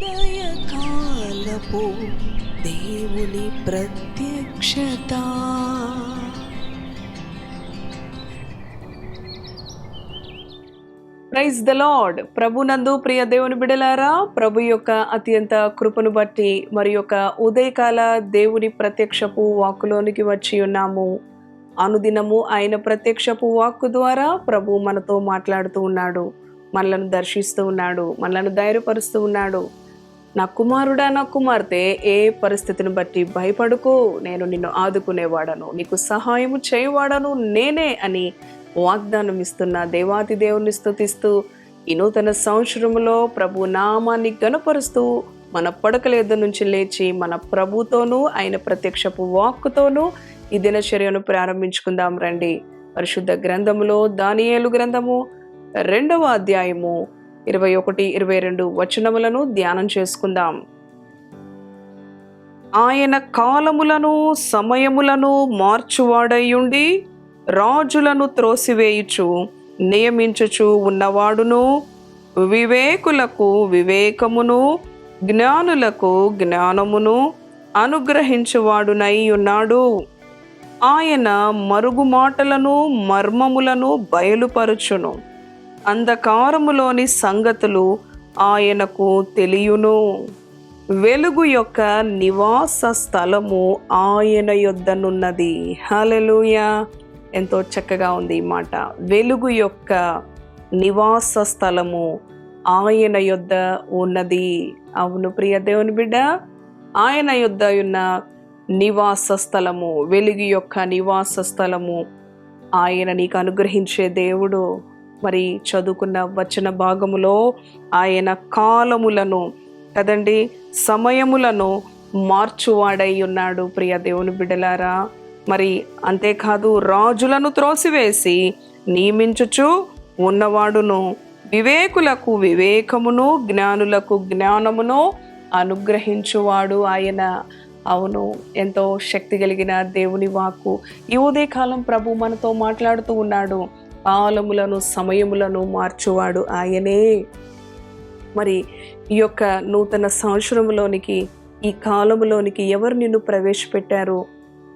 ఉదయకాలపు దేవుని ప్రత్యక్షత. ప్రైజ్ ద లార్డ్ ప్రభునందు ప్రియ దేవుని బిడలారా ప్రభు యొక్క అత్యంత కృపను బట్టి మరి యొక్క ఉదయకాల దేవుని ప్రత్యక్షపు వాక్కులోనికి వచ్చి ఉన్నాము. అనుదినము ఆయన ప్రత్యక్షపు వాక్కు ద్వారా ప్రభు మనతో మాట్లాడుతూ ఉన్నాడు మనలను దర్శిస్తూ ఉన్నాడు మనలను ధైర్యపరుస్తూ ఉన్నాడు. నా కుమారుడా నా కుమార్తె ఏ పరిస్థితిని బట్టి భయపడుకు నేను నిన్ను ఆదుకునేవాడను నీకు సహాయము చేయవాడను నేనే అని వాగ్దానం ఇస్తున్న దేవాతి దేవుని స్థుతిస్తూ ఈ నూతన సంవత్సరంలో ప్రభు నామాన్ని గనపరుస్తూ మన పడకల యొద్ద నుంచి లేచి మన ప్రభుతోనూ ఆయన ప్రత్యక్షపు వాక్కుతోనూ ఈ దినచర్యను ప్రారంభించుకుందాం రండి. పరిశుద్ధ గ్రంథములో దానియేలు గ్రంథము రెండవ అధ్యాయము ఇరవై ఒకటి ఇరవై రెండు వచనములను ధ్యానం చేసుకుందాం. ఆయన కాలములను సమయములను మార్చువాడయుండి రాజులను త్రోసివేయుచు నియమించుచు ఉన్నవాడును వివేకులకు వివేకమును జ్ఞానులకు జ్ఞానమును అనుగ్రహించువాడునై ఉన్నాడు ఆయన మరుగు మాటలను మర్మములను బయలుపరుచును. అంధకారములోని సంగతులు ఆయనకు తెలియును. వెలుగు యొక్క నివాస స్థలము ఆయన యొద్దనున్నది. హలెలుయా ఎంతో చక్కగా ఉంది ఈ మాట. వెలుగు యొక్క నివాస స్థలము ఆయన యొద్ద ఉన్నది. అవును ప్రియ దేవుని బిడ్డ. ఆయన యొద్ద ఉన్న నివాస స్థలము వెలుగు యొక్క నివాస స్థలము ఆయన నీకు అనుగ్రహించే దేవుడు. మరి చదువుకున్న వచన భాగములో ఆయన కాలములను కదండి సమయములను మార్చువాడై ఉన్నాడు ప్రియ దేవుని బిడలారా. మరి అంతేకాదు రాజులను త్రోసివేసి నియమించుచు ఉన్నవాడును వివేకులకు వివేకమును జ్ఞానులకు జ్ఞానమును అనుగ్రహించువాడు ఆయన. అవును ఎంతో శక్తి కలిగిన దేవుని వాక్కు ఈ ఉదయకాలం ప్రభు మనతో మాట్లాడుతూ ఉన్నాడు. కాలములను సమయములను మార్చువాడు ఆయనే. మరి ఈ యొక్క నూతన సంవత్సరంలోనికి ఈ కాలములోనికి ఎవరు నిన్ను ప్రవేశపెట్టారు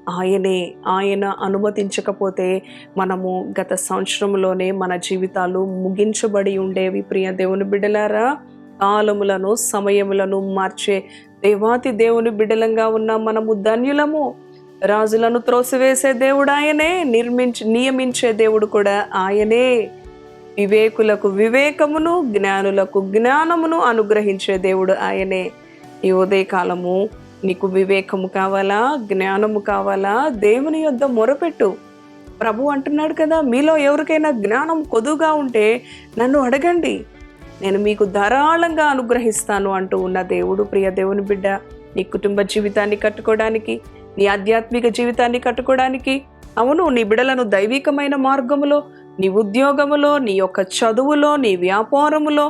ఆయనే. ఆయన అనుమతించకపోతే మనము గత సంవత్సరంలోనే మన జీవితాలు ముగించబడి ఉండేవి. ప్రియ దేవుని బిడ్డలారా కాలములను సమయములను మార్చే దేవాతి దేవుని బిడ్డలంగా ఉన్న మనము ధన్యులము. రాజులను త్రోసివేసే దేవుడు ఆయనే నిర్మించి నియమించే దేవుడు కూడా ఆయనే. వివేకులకు వివేకమును జ్ఞానులకు జ్ఞానమును అనుగ్రహించే దేవుడు ఆయనే. ఈ ఉదయకాలము నీకు వివేకము కావాలా జ్ఞానము కావాలా? దేవుని యొద్ద మొరపెట్టు. ప్రభు అంటున్నాడు కదా మీలో ఎవరికైనా జ్ఞానం కొదుగా ఉంటే నన్ను అడగండి. నేను మీకు ధారాళంగా అనుగ్రహిస్తాను అంటూ ఉన్న దేవుడు ప్రియ దేవుని బిడ్డ నీ కుటుంబ జీవితాన్ని కట్టుకోవడానికి నీ ఆధ్యాత్మిక జీవితాన్ని కట్టుకోవడానికి అవును నీ బిడలను దైవికమైన మార్గములో నీ ఉద్యోగములో నీ యొక్క చదువులో నీ వ్యాపారములో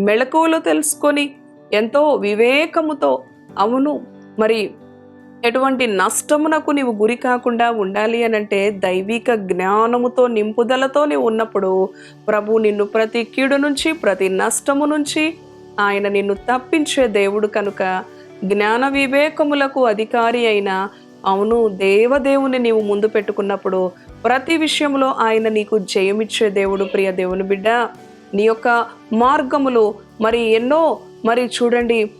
మెళకువలో తెలుసుకొని ఎంతో వివేకముతో అవును మరి ఎటువంటి నష్టమునకు నీవు గురి కాకుండా ఉండాలి అని అంటే దైవిక జ్ఞానముతో నింపుదలతో నీవు ఉన్నప్పుడు ప్రభు నిన్ను ప్రతి కీడు నుంచి ప్రతి నష్టము నుంచి ఆయన నిన్ను తప్పించే దేవుడు కనుక జ్ఞాన వివేకములకు అధికారి అయిన అవును దేవదేవుని నీవు ముందు పెట్టుకున్నప్పుడు ప్రతి విషయంలో ఆయన నీకు జయమిచ్చే దేవుడు ప్రియ దేవుని బిడ్డ. నీ యొక్క మార్గములు మరి ఎన్నో మరి చూడండి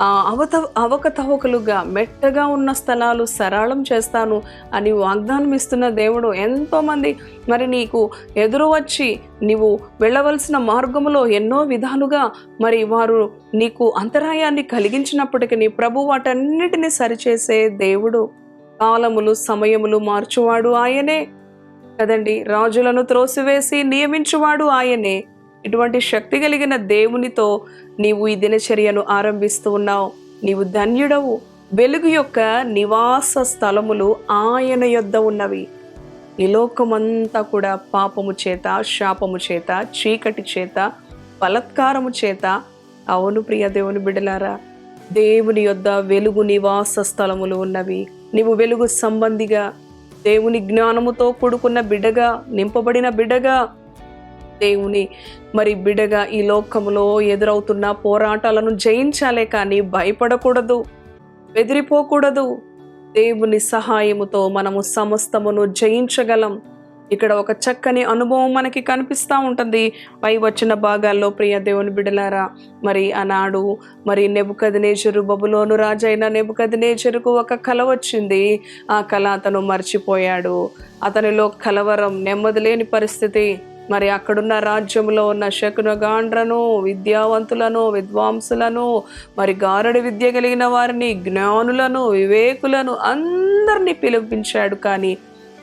అవత అవకతవకలుగా మెట్టగా ఉన్న స్థలాలు సరళం చేస్తాను అని వాగ్దానం ఇస్తున్న దేవుడు ఎంతోమంది. మరి నీకు ఎదురు వచ్చి నీవు వెళ్ళవలసిన మార్గములో ఎన్నో విధాలుగా మరి వారు నీకు అంతరాయాన్ని కలిగించినప్పటికీ నీ ప్రభు వాటన్నిటిని సరిచేసే దేవుడు. కాలములు సమయములు మార్చువాడు ఆయనే. కదండి రాజులను త్రోసివేసి నియమించువాడు ఆయనే. ఇటువంటి శక్తి కలిగిన దేవునితో నీవు ఈ దినచర్యను ఆరంభిస్తూ ఉన్నావు. నీవు ధన్యుడవు. వెలుగు యొక్క నివాస స్థలములు ఆయన యొద్ద ఉన్నవి. ఈ లోకమంతా కూడా పాపము చేత శాపము చేత చీకటి చేత బలత్కారము చేత. అవును ప్రియ దేవుని బిడలారా దేవుని యొద్ద వెలుగు నివాస స్థలములు ఉన్నవి. నీవు వెలుగు సంబంధిగా దేవుని జ్ఞానముతో కూడుకున్న బిడ్డగా నింపబడిన బిడ్డగా దేవుని మరి బిడగా ఈ లోకంలో ఎదురవుతున్న పోరాటాలను జయించాలే కానీ భయపడకూడదు బెదిరిపోకూడదు. దేవుని సహాయముతో మనము సమస్తమును జయించగలం. ఇక్కడ ఒక చక్కని అనుభవం మనకి కనిపిస్తూ ఉంటుంది. పై వచ్చిన భాగాల్లో ప్రియ దేవుని బిడలారా మరి ఆనాడు మరి నెబుకదినేజరు బబులోను రాజైన నెబుకదినేచరుకు ఒక కల వచ్చింది. ఆ కళ అతను మర్చిపోయాడు. అతనిలో కలవరం నెమ్మది లేని పరిస్థితి. మరి అక్కడున్న రాజ్యంలో ఉన్న శకునగాండ్రను విద్యావంతులను విద్వాంసులను మరి గారడి విద్య కలిగిన వారిని జ్ఞానులను వివేకులను అందరినీ పిలిపించాడు. కానీ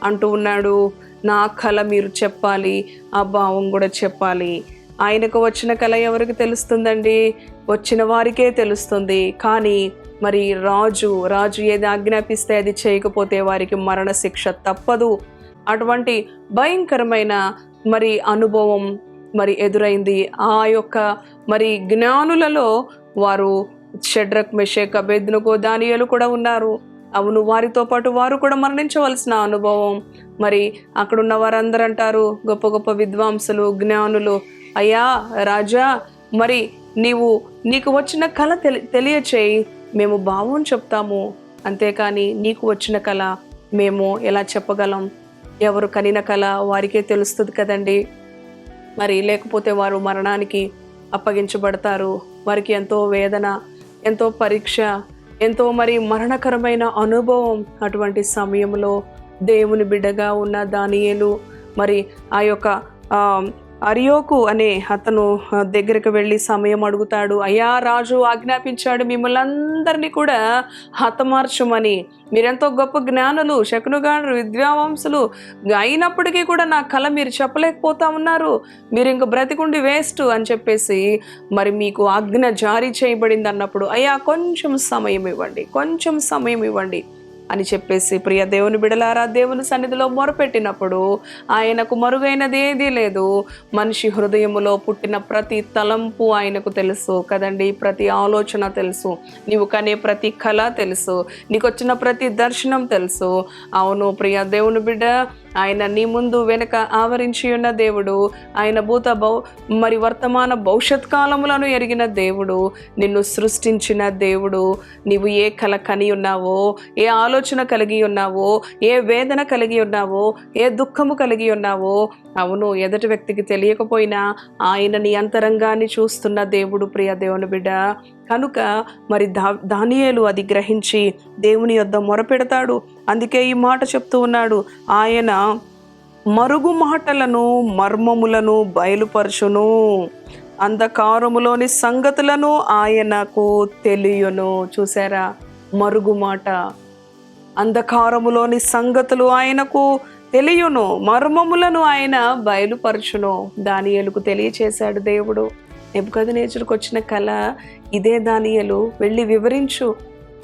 అంటూ ఉన్నాడు నా కళ మీరు చెప్పాలి ఆ భావం కూడా చెప్పాలి. ఆయనకు వచ్చిన కళ ఎవరికి తెలుస్తుందండి? వచ్చిన వారికే తెలుస్తుంది. కానీ మరి రాజు రాజు ఏది ఆజ్ఞాపిస్తే అది చేయకపోతే వారికి మరణశిక్ష తప్పదు. అటువంటి భయంకరమైన మరి అనుభవం మరి ఎదురైంది. ఆ యొక్క మరి జ్ఞానులలో వారు షడ్రక్ మెషేక్ అభేద్నకో దానియలు కూడా ఉన్నారు. అవును వారితో పాటు వారు కూడా మరణించవలసిన అనుభవం. మరి అక్కడున్న వారందరూ అంటారు గొప్ప గొప్ప విద్వాంసులు జ్ఞానులు అయ్యా రాజా మరి నీవు నీకు వచ్చిన కళ తెలి తెలియచేయి మేము భావం చెప్తాము. అంతేకాని నీకు వచ్చిన కళ మేము ఎలా చెప్పగలం? ఎవరు కనిన కళ వారికే తెలుస్తుంది కదండి. మరి లేకపోతే వారు మరణానికి అప్పగించబడతారు. వారికి ఎంతో వేదన ఎంతో పరీక్ష ఎంతో మరి మరణకరమైన అనుభవం అటువంటి సమయంలో దేవుని బిడ్డగా ఉన్న దానియేలు మరి ఆ యొక్క అరియోకు అనే అతను దగ్గరికి వెళ్ళి సమయం అడుగుతాడు. అయ్యా రాజు ఆజ్ఞాపించాడు మిమ్మల్ని అందరినీ కూడా హతమార్చమని. మీరెంతో గొప్ప జ్ఞానులు శకునుగాడు విద్యావంసులు అయినప్పటికీ కూడా నా కళ మీరు చెప్పలేకపోతా ఉన్నారు. మీరు ఇంక బ్రతికుండి వేస్ట్ అని చెప్పేసి మరి మీకు ఆజ్ఞ జారీ చేయబడింది అన్నప్పుడు అయ్యా కొంచెం సమయం ఇవ్వండి కొంచెం సమయం ఇవ్వండి. అని చెప్పేసి ప్రియ దేవుని బిడలారా దేవుని సన్నిధిలో మొరపెట్టినప్పుడు ఆయనకు మరుగైనది ఏదీ లేదు. మనిషి హృదయములో పుట్టిన ప్రతి తలంపు ఆయనకు తెలుసు కదండి ప్రతి ఆలోచన తెలుసు నీవు కనే ప్రతి కళ తెలుసు నీకు వచ్చిన ప్రతి దర్శనం తెలుసు. అవును ప్రియ దేవుని బిడ్డ ఆయన నీ ముందు వెనుక ఆవరించి ఉన్న దేవుడు ఆయన భూత భౌ మరి వర్తమాన భవిష్యత్ కాలములను ఎరిగిన దేవుడు నిన్ను సృష్టించిన దేవుడు. నీవు ఏ కల కని ఉన్నావో ఏ ఆలోచన కలిగి ఉన్నావో ఏ వేదన కలిగి ఉన్నావో ఏ దుఃఖము కలిగి ఉన్నావో అవును ఎదుటి వ్యక్తికి తెలియకపోయినా ఆయన నీ అంతరంగాన్ని చూస్తున్న దేవుడు ప్రియ దేవుని బిడ్డ. కనుక మరి దా దానియేలు అది గ్రహించి దేవుని యొద్ద మొరపెడతాడు. అందుకే ఈ మాట చెప్తూ ఉన్నాడు. ఆయన మరుగు మాటలను మర్మములను బయలుపరచును. అంధకారములోని సంగతులను ఆయనకు తెలియను. చూసారా మరుగు మాట. అంధకారములోని సంగతులు ఆయనకు తెలియను. మర్మములను ఆయన బయలుపరచును. దానియలుకు తెలియచేశాడు దేవుడు. నెప్పుకదనేచుడికి వచ్చిన కళ ఇదే దానియలు వెళ్ళి వివరించు.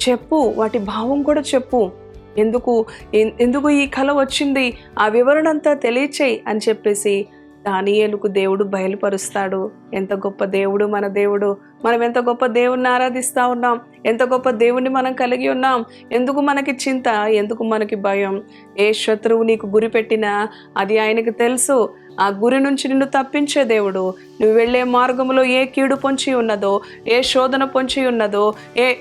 చెప్పు వాటి భావం కూడా చెప్పు. ఎందుకు ఎందుకు ఈ కళ వచ్చింది? ఆ వివరణ అంతా తెలియచేయి అని చెప్పేసి దానియేలుకు దేవుడు బయలుపరుస్తాడు. ఎంత గొప్ప దేవుడు మన దేవుడు. మనం ఎంత గొప్ప దేవుణ్ణి ఆరాధిస్తా ఉన్నాం. ఎంత గొప్ప దేవుణ్ణి మనం కలిగి ఉన్నాం. ఎందుకు మనకి చింత? ఎందుకు మనకి భయం? ఏ శత్రువు నీకు గురి పెట్టినా అది ఆయనకు తెలుసు. ఆ గురి నుంచి నిన్ను తప్పించే దేవుడు. నువ్వు వెళ్ళే మార్గంలో ఏ కీడు పొంచి ఉన్నదో ఏ శోధన పొంచి ఉన్నదో ఏ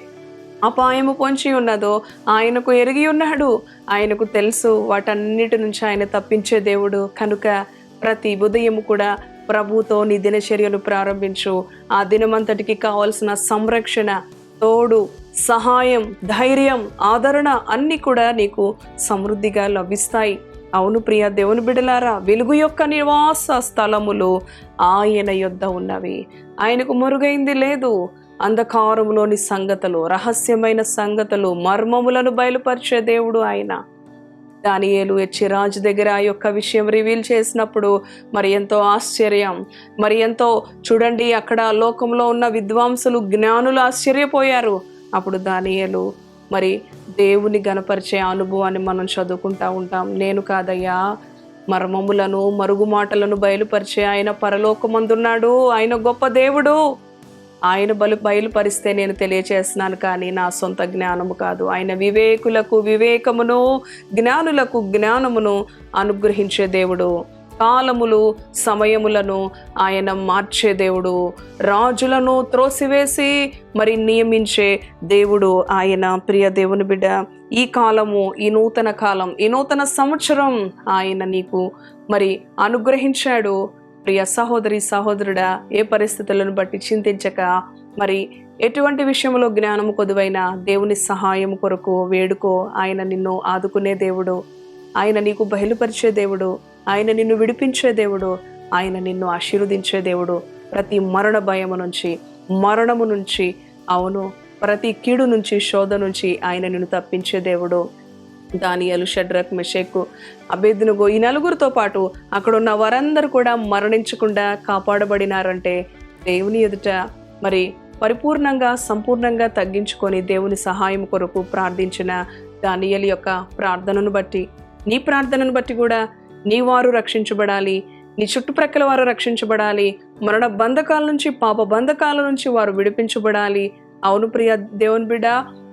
అపాయము పొంచి ఉన్నదో ఆయనకు ఎరిగి ఉన్నాడు. ఆయనకు తెలుసు వాటన్నిటి నుంచి ఆయన తప్పించే దేవుడు. కనుక ప్రతి ఉదయం కూడా ప్రభుతో నీ దినచర్యను ప్రారంభించు. ఆ దినమంతటికి కావలసిన సంరక్షణ తోడు సహాయం ధైర్యం ఆదరణ అన్నీ కూడా నీకు సమృద్ధిగా లభిస్తాయి. అవును ప్రియ దేవుని బిడలారా వెలుగు యొక్క నివాస స్థలములు ఆయన యొద్ద ఉన్నవి. ఆయనకు మురుగైంది లేదు. అంధకారములోని సంగతులు రహస్యమైన సంగతులు మర్మములను బయలుపరిచే దేవుడు ఆయన. దానియేలు రాజు దగ్గర ఆ యొక్క విషయం రివీల్ చేసినప్పుడు మరి ఎంతో ఆశ్చర్యం. మరి ఎంతో చూడండి అక్కడ లోకంలో ఉన్న విద్వాంసులు జ్ఞానులు ఆశ్చర్యపోయారు. అప్పుడు దానియేలు మరి దేవుని గనపరిచే అనుభవాన్ని మనం చదువుకుంటా ఉంటాం. నేను కాదయ్యా మర్మములను మరుగు మాటలను బయలుపరిచే ఆయన పరలోకమందున్నాడు. ఆయన గొప్ప దేవుడు. ఆయన బలు బయలుపరిస్తే నేను తెలియచేస్తున్నాను కానీ నా సొంత జ్ఞానము కాదు. ఆయన వివేకులకు వివేకమును జ్ఞానులకు జ్ఞానమును అనుగ్రహించే దేవుడు. కాలములు సమయములను ఆయన మార్చే దేవుడు. రాజులను త్రోసివేసి మరి నియమించే దేవుడు ఆయన ప్రియ దేవుని బిడ్డ. ఈ కాలము ఈ నూతన కాలం ఈ నూతన సంవత్సరం ఆయన నీకు మరి అనుగ్రహించాడు. ప్రియ సహోదరి సహోదరుడా ఏ పరిస్థితులను బట్టి చింతించక మరి ఎటువంటి విషయంలో జ్ఞానము కొదువైన దేవుని సహాయం కొరకు వేడుకో. ఆయన నిన్ను ఆదుకునే దేవుడు. ఆయన నీకు బయలుపరిచే దేవుడు. ఆయన నిన్ను విడిపించే దేవుడు ఆయన నిన్ను ఆశీర్వదించే దేవుడు. ప్రతి మరణ భయము నుంచి మరణము నుంచి అవును ప్రతి కీడు నుంచి శోధ నుంచి ఆయన నిన్ను తప్పించే దేవుడు. దానియలు షడ్రక్ మిషేక్ అభేద్నుగో ఈ నలుగురితో పాటు అక్కడ ఉన్న వారందరూ కూడా మరణించకుండా కాపాడబడినారంటే దేవుని ఎదుట మరి పరిపూర్ణంగా సంపూర్ణంగా తగ్గించుకొని దేవుని సహాయం కొరకు ప్రార్థించిన దానియలు యొక్క ప్రార్థనను బట్టి నీ ప్రార్థనను బట్టి కూడా నీ వారు రక్షించబడాలి నీ చుట్టుప్రక్కల వారు రక్షించబడాలి మరణ బంధకాల నుంచి పాప బంధకాల నుంచి వారు విడిపించబడాలి. అవును ప్రియ దేవుని బిడ్డ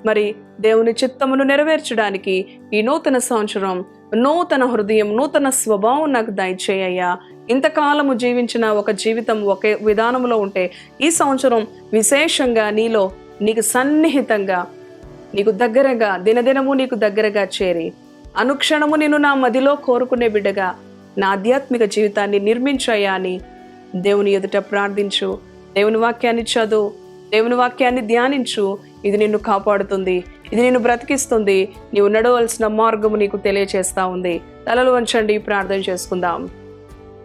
మరి దేవుని చిత్తమును నెరవేర్చడానికి ఈ నూతన సంవత్సరం నూతన హృదయం నూతన స్వభావం నాకు దయచేయ్యా ఇంతకాలము జీవించిన ఒక జీవితం ఒకే విధానంలో ఉంటే ఈ సంవత్సరం విశేషంగా నీలో నీకు సన్నిహితంగా నీకు దగ్గరగా దినదినము నీకు దగ్గరగా చేరి అనుక్షణము నేను నా మదిలో కోరుకునే బిడ్డగా నా ఆధ్యాత్మిక జీవితాన్ని నిర్మించయ్యా అని దేవుని ఎదుట ప్రార్థించు. దేవుని వాక్యాన్ని చదువు. దేవుని వాక్యాన్ని ధ్యానించు. ఇది నిన్ను కాపాడుతుంది. ఇది నిన్ను బ్రతికిస్తుంది. నీవు నడవలసిన మార్గము నీకు తెలియచేస్తా ఉంది. తలలు వంచండి ప్రార్థన చేసుకుందాం.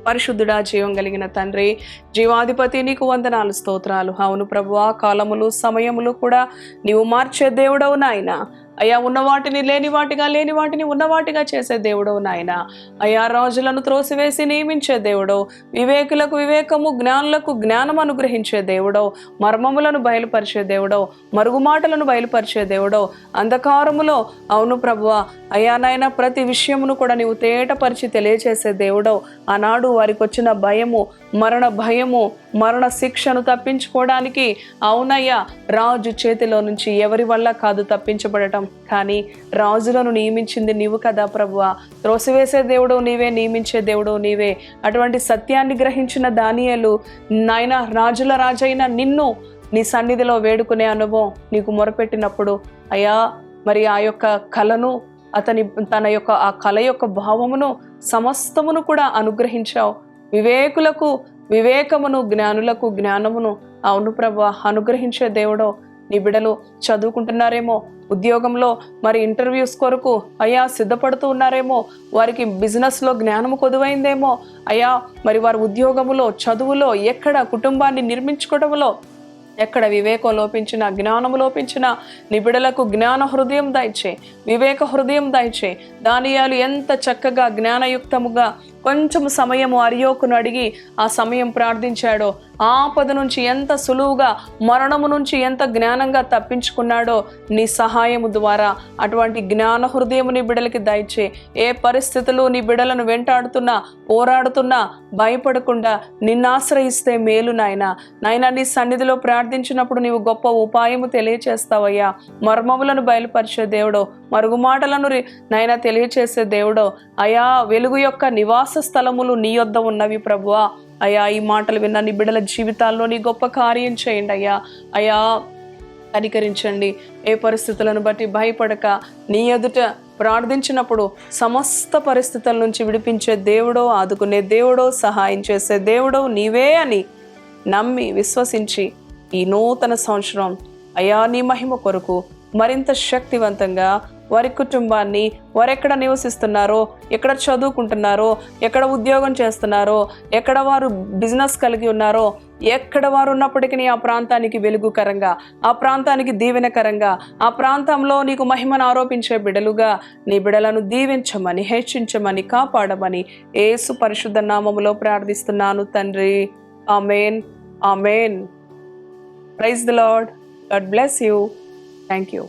పరిశుద్ధుడా జీవం కలిగిన తండ్రి జీవాధిపతి నీకు వందనాలు స్తోత్రాలు. అవును ప్రభువా కాలములు సమయములు కూడా నీవు మార్చే దేవుడవు నాయన. అయ్యా ఉన్న వాటిని లేని వాటిగా లేని వాటిని ఉన్నవాటిగా చేసే దేవుడవు నాయన. అయ్యా రాజులను త్రోసివేసి నియమించే దేవుడవు. వివేకులకు వివేకము జ్ఞానులకు జ్ఞానం అనుగ్రహించే దేవుడవు. మర్మములను బయలుపరిచే దేవుడవు. మరుగుమాటలను బయలుపరిచే దేవుడవు. అంధకారములో అవును ప్రభువా అయ్యా నాయన ప్రతి విషయమును కూడా నీవు తేటపరిచి తెలియచేసే దేవుడవు. ఆనాడు వారికి వచ్చిన భయము మరణ భయము మరణ శిక్షను తప్పించుకోవడానికి అవునయ్యా రాజు చేతిలో నుంచి ఎవరి వల్ల కాదు తప్పించబడటం. కానీ రాజులను నియమించింది నీవు కదా ప్రభువ. త్రోసివేసే దేవుడు నీవే నియమించే దేవుడు నీవే. అటువంటి సత్యాన్ని గ్రహించిన దానియలు నాయన రాజుల రాజైన నిన్ను నీ సన్నిధిలో వేడుకునే అనుభవం నీకు మొరపెట్టినప్పుడు అయ్యా మరి ఆ యొక్క కళను అతని తన యొక్క ఆ కళ యొక్క భావమును సమస్తమును కూడా అనుగ్రహించావు. వివేకులకు వివేకమును జ్ఞానులకు జ్ఞానమును అవును ప్రభ అనుగ్రహించే దేవుడో నీ బిడలు చదువుకుంటున్నారేమో ఉద్యోగంలో మరి ఇంటర్వ్యూస్ కొరకు అయ్యా సిద్ధపడుతూ ఉన్నారేమో వారికి బిజినెస్లో జ్ఞానము కొదువైందేమో అయ్యా మరి వారి ఉద్యోగములో చదువులో ఎక్కడ కుటుంబాన్ని నిర్మించుకోవడంలో ఎక్కడ వివేకం లోపించిన జ్ఞానము లోపించిన నిబిడలకు జ్ఞాన హృదయం దయచే వివేక హృదయం దయచే దానియాలు ఎంత చక్కగా జ్ఞానయుక్తముగా కొంచెం సమయము అరియోకును అడిగి ఆ సమయం ప్రార్థించాడో ఆపద నుంచి ఎంత సులువుగా మరణము నుంచి ఎంత జ్ఞానంగా తప్పించుకున్నాడో నీ సహాయము ద్వారా. అటువంటి జ్ఞాన హృదయము నీ బిడలకి దయచే. ఏ పరిస్థితులు నీ బిడలను వెంటాడుతున్నా పోరాడుతున్నా భయపడకుండా నిన్ను ఆశ్రయిస్తే మేలు నాయన. నాయన నీ సన్నిధిలో ప్రార్థించినప్పుడు నీవు గొప్ప ఉపాయము తెలియచేస్తావయ్యా. మర్మములను బయలుపరిచే దేవుడో మరుగుమాటలను నాయన తెలియచేసే దేవుడో. అయా వెలుగు యొక్క నివాస స్థలములు నీ యొద్ద ఉన్నవి ప్రభువా. అయ్యా ఈ మాటలు విన్న నీ బిడ్డల జీవితాల్లో నీ గొప్ప కార్యం చేయండి అయ్యా. అయా కనికరించండి. ఏ పరిస్థితులను బట్టి భయపడక. నీ ఎదుట ప్రార్థించినప్పుడు సమస్త పరిస్థితుల నుంచి విడిపించే దేవుడో ఆదుకునే దేవుడో సహాయం చేసే దేవుడో నీవే అని నమ్మి విశ్వసించి ఈ నూతన సంవత్సరం అయా నీ మహిమ కొరకు మరింత శక్తివంతంగా వారి కుటుంబాన్ని వారు ఎక్కడ నివసిస్తున్నారో ఎక్కడ చదువుకుంటున్నారో ఎక్కడ ఉద్యోగం చేస్తున్నారో ఎక్కడ వారు బిజినెస్ కలిగి ఉన్నారో ఎక్కడ వారు ఉన్నప్పటికీ ఆ ప్రాంతానికి వెలుగుకరంగా ఆ ప్రాంతానికి దీవెనకరంగా ఆ ప్రాంతంలో నీకు మహిమను ఆరోపించే బిడలుగా నీ బిడలను దీవించమని హెచ్చించమని కాపాడమని ఏసు పరిశుద్ధ నామములో ప్రార్థిస్తున్నాను తండ్రి. Amen. Amen. Praise the Lord. God bless you. Thank you